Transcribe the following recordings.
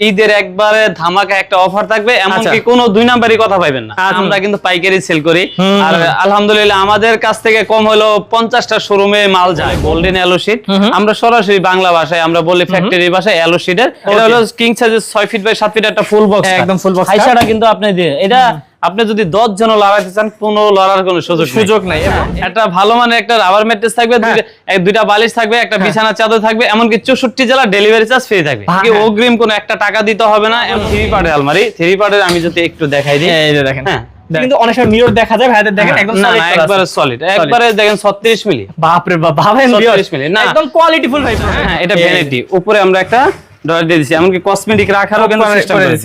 ঈদের একবারে ধামাকা একটা অফার থাকবে এমনকি কোন কোনো দুই নাম্বারই কথা পাইবেন না। আচ্ছা। আমরা কিন্তু পাইকারি সেল করি। আর আলহামদুলিল্লাহ আমাদের কাছ থেকে কম হলো পঞ্চাশটা শোরুমে মাল যায় গোল্ডেন এলো আমরা সরাসরি বাংলা ভাষায় আমরা বলি ফ্যাক্টরি ভাষায় এলো এটা হলো কিং সাইজের ছয় ফিট বাই সাত ফিট একটা ফুল বক্স একদম ফুল বক্স কিন্তু আপনি দিয়ে এটা আপনি যদি দশ জন লড়াইতে চান কোনো লড়ার কোনো সুযোগ সুযোগ নাই একটা ভালো মানে একটা রাবার ম্যাট্রেস থাকবে দুইটা- বালিশ থাকবে একটা বিছানা চাদর থাকবে এমনকি চৌষট্টি জেলা ডেলিভারি চার্জ ফ্রি থাকবে। অগ্রিম কোনো একটা টাকা দিতে হবে না থ্রি পার্টের আলমারি থ্রি পার্টের আমি যদি একটু দেখাই দিই। এই যে দেখেন। হ্যাঁ। কিন্তু অনেক সময় মিরর দেখা যায় ভাইদের দেখেন একদম না solid না একবারে সলিড একবারে দেখেন 36 মিলি। বাপ রে বাপ ভাবেন 36 viewers, না। একদম কোয়ালিটিফুল ভাই। হ্যাঁ এটা ভ্যানিটি উপরে আমরা একটা ডয়ার দিয়ে দিছি। এমনকি কসমেটিক রাখারও কিন্তু সিস্টেম করে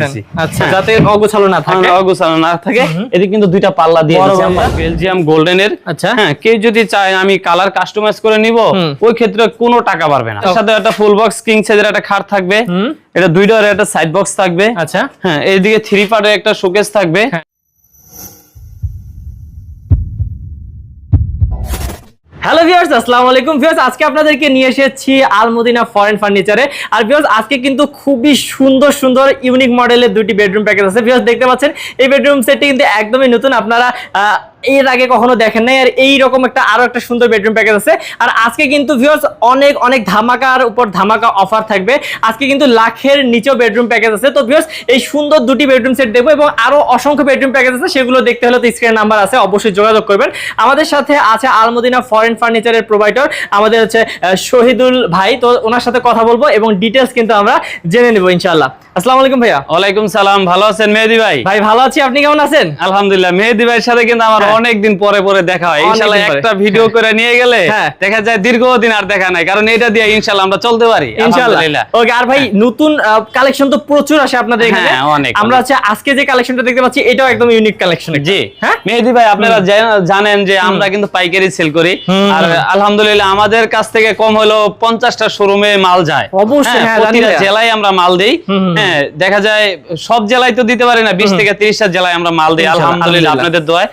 আচ্ছা। হ্যাঁ। যাতে অগোছালো না থাকে। অগোছালো না থাকে। এতে কিন্তু দুইটা পাল্লা দিয়ে দিয়েছি আমরা। বেলজিয়াম গোল্ডেনের আচ্ছা। হ্যাঁ কেউ যদি চায় আমি কালার কাস্টমাইজ করে নিব ওই ক্ষেত্রে কোনো টাকা পারবে না। সাথে একটা ফুল বক্স কিং সাইজের একটা খাট থাকবে। এটা দুই ডলারের একটা সাইড বক্স থাকবে। আচ্ছা। হ্যাঁ এইদিকে থ্রি পার্টের একটা শোকেস থাকবে। হ্যালো ভিউয়ার্স আসসালামু আলাইকুম। ভিউয়ার্স আজকে আপনাদেরকে নিয়ে এসেছি আলমদিনা ফরেন ফার্নিচারে আর ভিউয়ার্স আজকে কিন্তু খুবই সুন্দর সুন্দর ইউনিক মডেলের দুটি বেডরুম প্যাকেজ আছে। ভিউয়ার্স দেখতে পাচ্ছেন, এই বেডরুম সেটটি কিন্তু একদমই নতুন। আপনারা এর আগে কখনো দেখেন নাই আর এই রকম একটা আরও একটা সুন্দর বেডরুম প্যাকেজ আছে। আর আজকে কিন্তু ভিউয়ার্স অনেক অনেক ধামাকার উপর ধামাকা অফার থাকবে। আজকে কিন্তু লাখের নিচেও বেডরুম প্যাকেজ আছে। তো ভিউয়ার্স এই সুন্দর দুটি বেডরুম সেট দেখব এবং আরও অসংখ্য বেডরুম প্যাকেজ আছে। সেগুলো দেখতে হলে তো স্ক্রিন নাম্বার আছে অবশ্যই যোগাযোগ করবেন। আমাদের সাথে আছে আলমদিনা ফরেন ফার্নিচারের প্রোভাইডার আমাদের হচ্ছে শহীদুল ভাই। তো ওনার সাথে কথা বলব এবং ডিটেলস কিন্তু আমরা জেনে নেব ইনশাআল্লাহ। আসসালামু আলাইকুম ভাইয়া। ওয়ালাইকুম সালাম ভালো আছেন মেহেদি ভাই? ভাই ভালো আছি। আপনি কেমন আছেন? আলহামদুলিল্লাহ মেহেদি ভাইয়ের সাথে কিন্তু আমার হ্যাঁ। অনেক দিন পরে পরে দেখা হয়। ইনশাআল্লাহ একটা ভিডিও করে নিয়ে গেলে হ্যাঁ। দেখা যায় দীর্ঘদিন আর দেখা নাই কারণ এটা দিয়ে ইনশাআল্লাহ আমরা চলতে পারি ইনশাআল্লাহ ওকে আর ভাই নতুন কালেকশন তো প্রচুর আসে আপনাদের এখানে। হ্যাঁ, আমরা। হচ্ছে আজকে যে কালেকশনটা দেখতে পাচ্ছি এটাও একদম ইউনিক কালেকশন জি। হ্যাঁ? মেহেদি ভাই আপনারা জানেন যে আমরা কিন্তু পাইকারি সেল করি। আর আলহামদুলিল্লাহ আমাদের কাছ থেকে কম হলো পঞ্চাশটা শোরুমে মাল যায়। অবশ্যই, হ্যাঁ, প্রতিটা জেলায় আমরা মাল দেই। হ্যাঁ দেখা যায় সব জেলায় তো দিতে পারি না বিশ থেকে তিরিশটা জেলায় আমরা মাল দিই। আলহামদুলিল্লাহ আপনাদের দোয়ায়।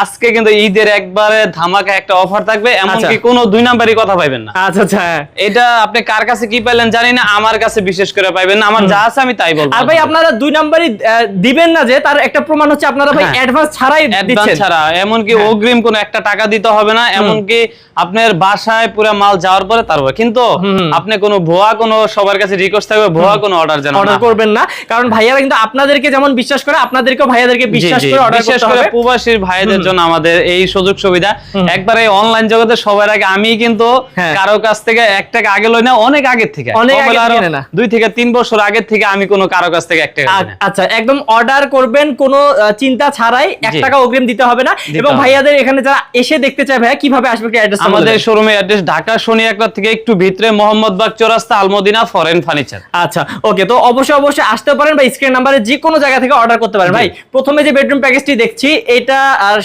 আজকে কিন্তু ঈদের একবারে ধামাকা একটা অফার থাকবে এমনকি আচ্ছা। কোনো দুই নাম্বারই কথা পাইবেন না। আচ্ছা আচ্ছা হ্যাঁ। এটা আপনি কার কাছে কি পাইলেন জানি না আমার কাছে বিশেষ করে পাইবেন না আমার যা আছে আমি তাই বলব আর ভাই আপনারা দুই নাম্বারই দিবেন না যে তার একটা প্রমাণ হচ্ছে আপনারা ভাই। অ্যাডভান্স ছাড়াই অ্যাডভান্স দিচ্ছেন। ছাড়া এমনকি হ্যাঁ। অগ্রিম কোনো একটা টাকা দিতে হবে না এমনকি আপনার বাসায় পুরো মাল যাওয়ার পরে তারপর কিন্তু আপনি কোনো ভুয়া কোনো সবার কাছে রিকোয়েস্ট থাকবে ভুয়া কোনো অর্ডার যেন অর্ডার করবেন না কারণ ভাইয়ারা কিন্তু আপনাদেরকে যেমন বিশ্বাস করে আপনাদেরকেও ভাইয়াদেরকে বিশ্বাস করে অর্ডার করতে করে হবে। প্রবাসীর ভাইদের জন্য আমাদের এই সুযোগ সুবিধা। একবারে অনলাইন জগতে সবার আগে আমি কিন্তু হ্যাঁ। কারও কাছ থেকে এক টাকা আগে লই না অনেক আগের থেকে। অনেক আগে না। দুই থেকে তিন বছর আগের থেকে আমি কোনো কারও কাছ থেকে এক টাকা আচ্ছা একদম অর্ডার করবেন কোনো চিন্তা ছাড়াই এক টাকা অগ্রিম দিতে হবে না। এবং ভাইয়াদের এখানে যারা এসে দেখতে চায় ভাইয়া কীভাবে আসবে কি অ্যাড্রেস আমাদের শোরুমে অ্যাড্রেস ঢাকা শনি একলা থেকে একটু ভিতরে মোহাম্মদবাগ চৌরাস্তা আলমদিনা ফরেন ফার্নিচার আচ্ছা ওকে তো অবশ্যই অবশ্যই আসতে পারেন বা স্ক্রিন নাম্বারে যে কোনো জায়গা থেকে অর্ডার করতে পারেন ভাই। প্রথমে যে বেডরুম প্যাকেজটি দেখছি এটা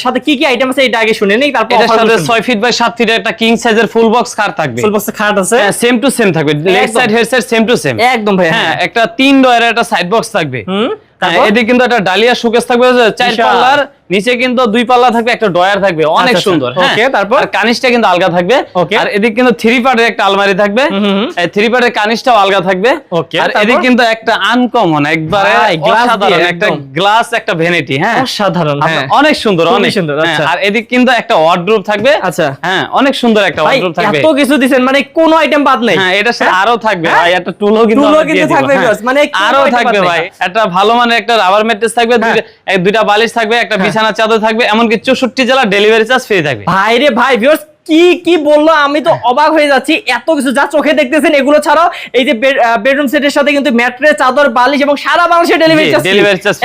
সাথে কি কি আইটেম আছে এটা আগে শুনে নেই তারপর এটার সাথে ছয় ফিট বাই সাত ফিটের একটা কিং সাইজের ফুল বক্স কার থাকবে। ফুল বক্স খাট আছে? সেম টু সেম থাকবে। Leg side head side same to same একদম ভাই হ্যাঁ একটা তিন ডয়ারের একটা সাইড বক্স থাকবে। হুম হ্যাঁ, এদিকে কিন্তু একটা ডালিয়া শোকেস থাকবে চার পাল্লার নিচে কিন্তু দুই পাল্লা থাকবে একটা ডয়ার থাকবে অনেক আচ্ছা, সুন্দর আচ্ছা, হ্যাঁ তারপর? আর কানিসটা কিন্তু আলগা থাকবে. আর এদিকে কিন্তু থ্রি পার্টের একটা আলমারি থাকবে। থ্রি পার্টের কানিসটাও আলগা থাকবে আর? এদিকে কিন্তু একটা আনকমন একবারে অসাধারণ একটা গ্লাস একটা ভ্যানিটি হ্যাঁ অসাধারণ হ্যাঁ অনেক সুন্দর অনেক সুন্দর। আর এদিক কিন্তু একটা ওয়ার্ড্রোব থাকবে আচ্ছা। হ্যাঁ অনেক সুন্দর একটা ওয়ার্ড্রোব থাকবে এত কিছু দিছেন মানে কোনো আইটেম বাদ নেই হ্যাঁ এটা সাথে হ্যাঁ? আরও থাকবে হ্যাঁ? ভাই একটা টুলও কিন্তু টুলও কিন্তু থাকবে। মানে আরও থাকবে ভাই একটা ভালো মানে একটা রাবার ম্যাট্রেস থাকবে। দুইটা- দুইটা বালিশ থাকবে একটা বিছানা চাদর থাকবে এমনকি চৌষট্টি জেলা ডেলিভারি চার্জ ফ্রি থাকবে। ভাই রে ভাই ভিউয়ার্স কি কি বলল? আমি তো অবাক হয়ে যাচ্ছি। এত কিছু যা চোখে দেখতেছেন এগুলো ছাড়াও এই যে বেডরুম সেটের সাথে কিন্তু ম্যাট্রেস চাদর বালিশ এবং সারা বাংলাদেশে ডেলিভারি চার্জ ডেলিভারি চার্জ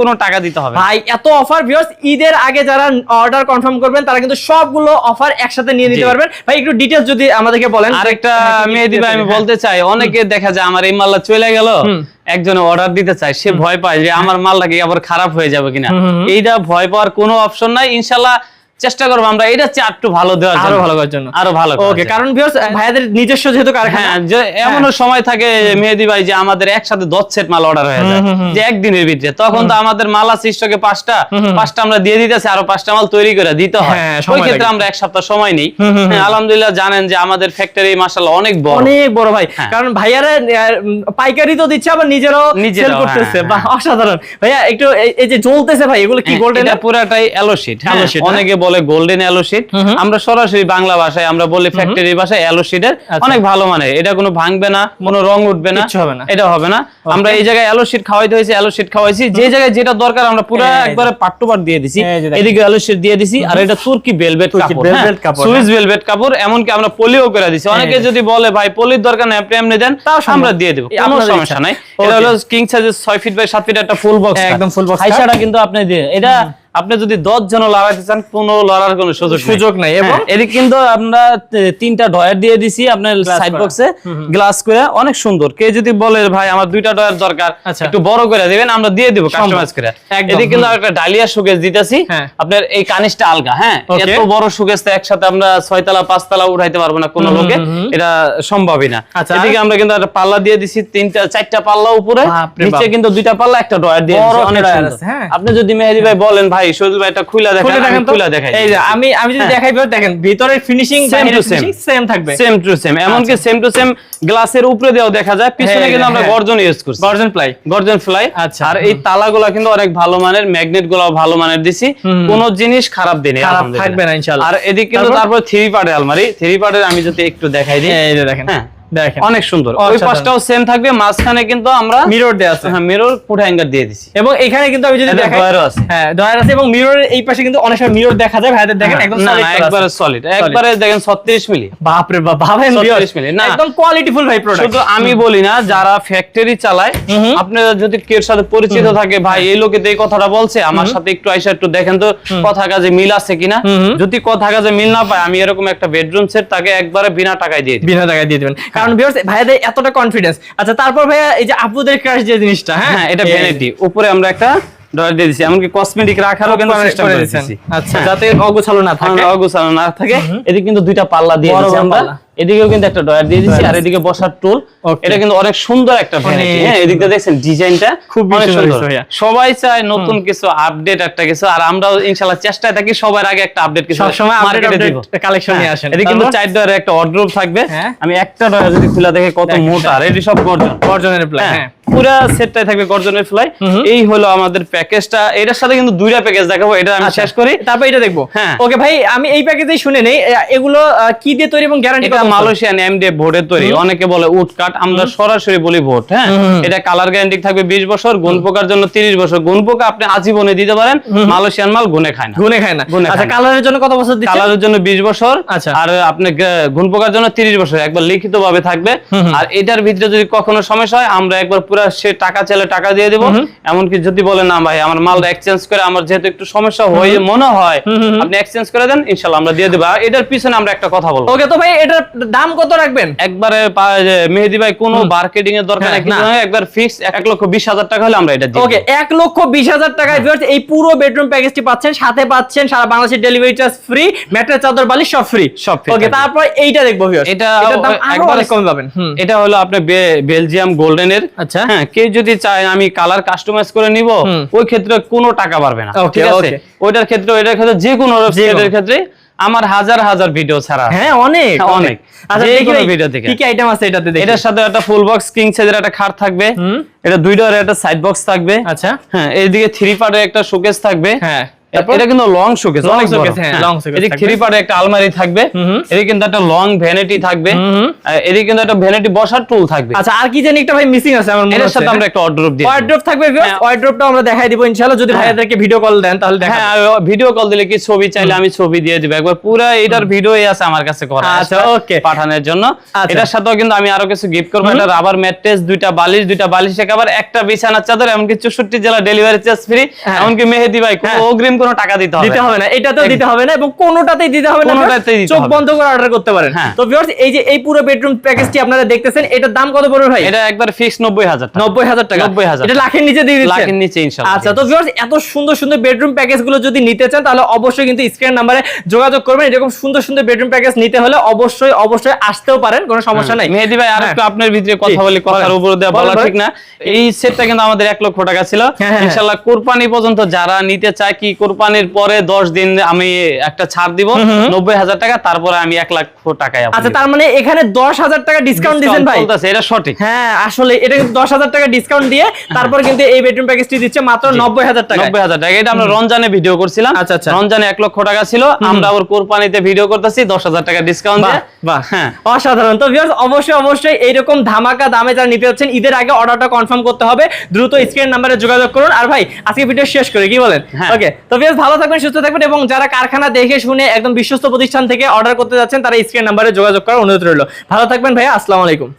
কোনো টাকা দিতে হবে ভাই এত অফার ভিউয়ার্স ঈদের আগে যারা অর্ডার কনফার্ম করবেন তারা কিন্তু সবগুলো অফার একসাথে নিয়ে নিতে পারবেন। ভাই একটু ডিটেইলস যদি আমাদেরকে বলেন আরেকটা হ্যাঁ, মেহেদি ভাই আমি বলতে চাই অনেকে দেখা যায় আমার এই মাল্লা চলে গেল। একজনে অর্ডার দিতে চায় সে ভয় পায় যে আমার মালটা কি আবার খারাপ হয়ে যাবে কিনা। এইটা ভয় পাওয়ার কোনো অপশন নাই। ইনশাল্লাহ চেষ্টা করব আমরা। এটা চেয়ে একটু ভালো দেওয়ার আরও ভালো করার জন্য। আরও ভালো ওকে কারণ ভিউয়ার্স ভাইয়াদের নিজস্ব যেহেতু কারখানা হ্যাঁ এমনও সময় থাকে মেহেদি ভাই যে আমাদের একসাথে দশ সেট মাল অর্ডার হয়ে যায়। যে একদিনের ভিতরে তখন তো আমাদের মাল আছে স্টকে পাঁচটা। পাঁচটা আমরা দিয়ে দিতেছি আরও পাঁচটা মাল তৈরি করে দিতে হয়। হ্যাঁ, ওই ক্ষেত্রে আমরা এক সপ্তাহ সময় নেই। হুম, হুম, হ্যাঁ, আলহামদুলিল্লাহ জানেন যে আমাদের ফ্যাক্টরি মাসাল্লাহ অনেক বড়। অনেক বড় ভাই। হ্যাঁ। কারণ ভাইয়ারা পাইকারি তো দিচ্ছে আবার নিজেরও সেল করতেছে। হ্যাঁ, অসাধারণ। ভাইয়া একটু এই- যে জ্বলতেছে ভাই এগুলো কি হ্যাঁ, গোল্ডেন এটা পুরাটাই অ্যালো শিট Yellow হ্যাঁ। অনেকে বলে গোল্ডেন অ্যালোশিট আমরা সরাসরি বাংলা ভাষায় আমরা বলি ফ্যাক্টরি ভাষায় অ্যালোশিটের আচ্ছা। অনেক ভালো মানে। এটা কোনো ভাঙবে না কোনো রং উঠবে না। এটা হবে না। আমরা এই জায়গায় অ্যালোশিট খাওয়াইতে হয়েছে অ্যালোশিট খাওয়াইছি। যে জায়গায় যেটা দরকার আমরা পুরো একবারে পাট টু পাট দিয়ে দিছি। এদিকে অ্যালোশিট দিয়ে দিছি। আর এটা তুর্কি ভেলভেট কাপড় সুইস হ্যাঁ। ভেলভেট কাপড় এমনকি আমরা পলিও করে দিছি। অনেকে যদি বলে ভাই পলির দরকার নেই আপনি এমনি দেন তাও আমরা দিয়ে দেবো। কোনো সমস্যা নাই। এটা হলো কিং সাইজের 6 ফিট বাই 7 ফিট একটা ফুল বক্স একদম ফুল box হাইসাটা কিন্তু আপনি দিয়ে এটা আপনি যদি দশ জন লড়াইতে চান কোনো লড়ার কোনো সুযোগ সুযোগ নাই এবং? হ্যাঁ, এদিকে কিন্তু আমরা তিনটা ডয়ার দিয়ে দিছি আপনার সাইড বক্সে গ্লাস করে অনেক সুন্দর। কে যদি বলে ভাই আমার দুইটা ডয়ার দরকার আচ্ছা। একটু বড় করে দিবেন আমরা দিয়ে দিব কাস্টমাইজ করে। এদিকে কিন্তু একটা ডালিয়া সুকেস দিতেছি। হ্যাঁ। আপনার এই কানিসটা আলগা হ্যাঁ? এত বড় সুকেস তো একসাথে আমরা ছয়তলা পাঁচতলা উঠাইতে পারব না কোনো লোকে। এটা সম্ভবই না। আচ্ছা। এদিকে আমরা কিন্তু একটা পাল্লা দিয়ে দিছি তিনটা চারটা পাল্লা উপরে। নিচে কিন্তু দুইটা পাল্লা একটা ডয়ার দিয়ে দিছি। অনেক হ্যাঁ। আপনি যদি মেহেদি ভাই বলেন ভাই সজল ভাই এটা খুলে দেখেন দেখেন খুলে দেখাই এই যে আমি আমি যদি হ্যাঁ। দেখাই দেখেন ভিতরের finishing to same. Finishing same থাকবে। সেম টু সেম এমনকি সেম টু সেম গ্লাসের উপরে দিয়েও দেখা যায় পিছনে কিন্তু আমরা হ্যাঁ। গর্জন ইউজ করছি। গর্জন প্লাই গর্জন ফ্লাই আচ্ছা, আর এই তালাগুলো কিন্তু অনেক ভালো মানের ম্যাগনেটগুলো ভালো মানের দিছি। কোন জিনিস খারাপ দিনে খারাপ থাকবে না ইনশাআল্লাহ। আর এদিকে কিন্তু তারপর? তারপর থ্রি পার্টের আলমারি থ্রি পার্টের আমি যদি একটু দেখাই দিই। এই যে দেখেন। হ্যাঁ। দেখেন। অনেক সুন্দর। ওই পাশটাও সেম থাকবে মাঝখানে কিন্তু আমরা মিরর দেয়া আছে। হ্যাঁ মিরর ফুট হ্যাঙ্গার দিয়ে দিছি। এবং এখানে কিন্তু আমি যদি দেখাই ডয়ারও আছে। হ্যাঁ ডয়ার আছে এবং মিররের এই পাশে কিন্তু অনেক সময় মিরর দেখা যায়। ভাইদের দেখেন একদম না, solid না, করা আছে। একবারে সলিড একবারে দেখেন 36 মিলি। বাপ রে বাপ ভাবেন 36 viewers, না। একদম কোয়ালিটিফুল ভাই প্রোডাক্ট শুধু আমি বলি না যারা ফ্যাক্টরি চালায় আপনারা যদি কেউ সাথে পরিচিত থাকে ভাই এই লোকে এই কথাটা বলছে আমার সাথে একটু আইসা একটু দেখেন তো কথা কাজে মিল আছে কিনা। যদি কথা কাজে মিল না পায় আমি এরকম একটা বেডরুম সেট তাকে একবারে বিনা টাকায় দিয়ে দিই বিনা টাকায় দিয়ে দিবেন। কারণ ভিউয়ার্স ভাইয়াদের এতটা কনফিডেন্স আচ্ছা তারপর ভাইয়া এই যে আপুদের ক্রাশ যে জিনিসটা হ্যাঁ? হ্যাঁ এটা ভ্যানিটি উপরে আমরা একটা ডর দিয়ে দিছি এমনকি কসমেটিক রাখারও কিন্তু সিস্টেম করে দিছি। আচ্ছা। যাতে অগোছালো না থাকে। অগোছালো না থাকে। এদিকে কিন্তু দুইটা পাল্লা দিয়ে দিছি আমরা। এদিকেও কিন্তু একটা ডয়ার দিয়ে দিছি আর এদিকে বসার টুল এটা কিন্তু অনেক সুন্দর একটা অনেক হ্যাঁ? এদিকে দেখছেন ডিজাইনটা অনেক সুন্দর। সবাই চায় নতুন কিছু আপডেট একটা কিছু আর আমরাও ইনশাআল্লাহ চেষ্টায় থাকি সবার আগে একটা আপডেট কিছু সবসময় মার্কেটে দিব। collection নিয়ে হ্যাঁ, আসেন। এদিকে কিন্তু চার ডয়ারের একটা অর্ড্রোপ থাকবে। হ্যাঁ। আমি একটা ডয়ার যদি খুলে দেখে কত মোটা আর এটি সব গর্জন। গর্জনের প্লাই হ্যাঁ হ্যাঁ। পুরো সেটটাই থাকবে গর্জনের ফ্লাই এই হলো আমাদের প্যাকেজটা এটার সাথে কিন্তু দুইটা প্যাকেজ দেখাবো এটা আমি আচ্ছা, শেষ করি। তারপর এটা দেখব। ওকে ভাই আমি এই প্যাকেজেই শুনে নেই। এগুলো কি দিয়ে তৈরি এবং গ্যারান্টি মালয়েশিয়ান এমডি বোর্ডের তৈরি। অনেকে বলে উড কাট আমরা সরাসরি বলি বোর্ড হ্যাঁ? এটা কালার গ্যারান্টি থাকবে 20 বছর গুণ পোকার জন্য 30 বছর। গুণ পোকা আপনি আজীবনে দিতে পারেন মালয়েশিয়ান মাল গুনে খায় না। গুনে খায় না। আচ্ছা কালারের জন্য কত বছর দিচ্ছেন? কালারের জন্য 20 বছর আচ্ছা। আর আপনি গুণ পোকার জন্য 30 বছর একবার লিখিত ভাবে থাকবে আর এটার ভিতরে যদি কখনো সমস্যা হয় আমরা একবার পুরো সে টাকা চাইলে টাকা দিয়ে দেব। এমনকি যদি বলেন না ভাই আমার মালটা এক্সচেঞ্জ করে আমার যেহেতু একটু সমস্যা হয়ে মনে হয় আপনি এক্সচেঞ্জ করে দেন ইনশাআল্লাহ আমরা দিয়ে দেবো। আর এটার পিছনে আমরা একটা কথা বলব। ওকে তো ভাই এটার দাম কত রাখবেন? একবারে মেহেদি ভাই কোনো মার্কেটিং এর দরকার হ্যাঁ, নাই কিছু। একবার ফিক্স এক লক্ষ বিশ হাজার টাকা হলে আমরা এটা দিই ওকে এক লক্ষ বিশ হাজার টাকায় viewers এই পুরো বেডরুম প্যাকেজটি পাচ্ছেন সাথে পাচ্ছেন সারা বাংলাদেশের ডেলিভারি চার্জ ফ্রি ম্যাট্রেস চাদর বালিশ সব ফ্রি সব free ওকে তারপর এইটা দেখব viewers এটা একবার কমে পাবেন এটা হলো আপনি বেলজিয়াম গোল্ডেন এর। আচ্ছা। হ্যাঁ কেউ যদি চায় আমি কালার কাস্টমাইজ করে নিব ওই ক্ষেত্রে কোনো টাকা পারবে না ঠিক আছে? ওইটার ক্ষেত্রে ওইটার ক্ষেত্রে যে কোনো ওয়েবসাইটের ক্ষেত্রে আমার হাজার হাজার ভিডিও ছাড়া হ্যাঁ অনেক হ্যাঁ, অনেক। আচ্ছা দেখি কোনো ভিডিও থেকে। কি কি আইটেম আছে এটাতে দেখি এটার সাথে একটা ফুল বক্স কিং সাইজের একটা খাট থাকবে হুম। এটা দুই ডোরের একটা সাইড বক্স থাকবে আচ্ছা হ্যাঁ এইদিকে থ্রি পার্টের একটা শোকেস থাকবে হ্যাঁ? এটা কিন্তু লং শোকেস অনেক বড়। হ্যাঁ, থ্রি একটা আলমারি থাকবে এদিকে কিন্তু একটা লং ভ্যানিটি থাকবে এদিকে কিন্তু একটা ভ্যানিটি বসার টুল থাকবে। আচ্ছা আর কি জানি একটা ভাই মিসিং আছে আমার মনে সাথে আমরা একটা দিয়ে দিই। ওয়ার্ড্রপ থাকবে হ্যাঁ। ওয়ার্ড্রপটা আমরা দেখাই দিব ইনশাআল্লাহ। যদি ভাইয়াদেরকে ভিডিও কল দেন তাহলে দেখা হ্যাঁ ভিডিও কল দিলে কি ছবি চাইলে আমি ছবি দিয়ে দিব। একবার পুরো এটার ভিডিও আছে আমার কাছে করা আচ্ছা, okay. পাঠানোর জন্য। আচ্ছা। এটার সাথেও কিন্তু আমি আরও কিছু গিফট করব। এটা রাবার ম্যাট্রেস দুইটা বালিশ দুইটা বালিশ একেবারে একটা বিছানার চাদর এমনকি চৌষট্টি জেলা ডেলিভারি চার্জ ফ্রি হ্যাঁ। এমনকি মেহেদি ভাই কোনো হ্যাঁ। অগ্রিম কোনো টাকা দিতে হবে। দিতে হবে না এটাতেও দিতে হবে না এবং কোনোটাতেই দিতে হবে না চোখ বন্ধ করে অর্ডার করতে পারেন। হ্যাঁ। তো ভিউয়ার্স এই যে এই পুরো বেডরুম প্যাকেজটি আপনারা দেখতেছেন এটার দাম কত পড়বে ভাই? এটা একবার ফিক্স নব্বই হাজার টাকা। নব্বই হাজার টাকা। 90,000 এটা লাখের নিচে দিয়ে দিচ্ছেন। লাখের নিচে ইনশাল্লাহ। আচ্ছা তো ভিউয়ার্স এত সুন্দর সুন্দর বেডরুম প্যাকেজগুলো যদি নিতে চান তাহলে অবশ্যই কিন্তু স্ক্রিন নাম্বারে যোগাযোগ করবেন। এরকম সুন্দর সুন্দর বেডরুম প্যাকেজ নিতে হলে অবশ্যই অবশ্যই আসতেও পারেন কোনো সমস্যা নাই। মেহেদি ভাই আর হ্যাঁ। একটু আপনার ভিতরে কথা বলি কথার উপর দিয়ে বলেন বলা ঠিক না। এই সেটটা কিন্তু আমাদের এক লক্ষ টাকা ছিল। হ্যাঁ, হ্যাঁ, ইনশাল্লাহ কোরবানি পর্যন্ত যারা নিতে চায় কি কোরবানির পরে দশ দিন আমি একটা ছাড় দিব নব্বই হাজার টাকা তারপরে আমি এক লাখ টাকায় আচ্ছা তার মানে এখানে দশ হাজার টাকা ডিসকাউন্ট দিচ্ছেন ভাই? এটা সঠিক। হ্যাঁ আসলে এটা কিন্তু দশ হাজার টাকা ডিসকাউন্ট দিয়ে তারপর কিন্তু এই বেডরুম প্যাকেজটি দিচ্ছে মাত্র নব্বই হাজার টাকা নব্বই হাজার টাকা এটা আমরা রমজানে ভিডিও করছিলাম। আচ্ছা, আচ্ছা। রমজানে এক লক্ষ টাকা ছিল। আমরা আবার কোরবানিতে ভিডিও করতেছি দশ হাজার টাকা ডিসকাউন্ট হ্যাঁ। অসাধারণ। তো ভিউয়ার্স অবশ্যই অবশ্যই এইরকম ধামাকা দামে যারা নিতে যাচ্ছেন ঈদের আগে অর্ডারটা কনফার্ম করতে হবে। দ্রুত স্ক্রিন নাম্বারে যোগাযোগ করুন। আর ভাই আজকে ভিডিও শেষ করে কি বলেন? হ্যাঁ। ওকে তো ভিউয়ার্স ভালো থাকবেন, সুস্থ থাকবেন এবং যারা কারখানা দেখে শুনে একদম বিশ্বস্ত প্রতিষ্ঠান থেকে অর্ডার করতে যাচ্ছেন, তারা স্ক্রিন নাম্বারে যোগাযোগ করার অনুরোধ রইল। ভালো থাকবেন ভাইয়া, আসসালামু আলাইকুম।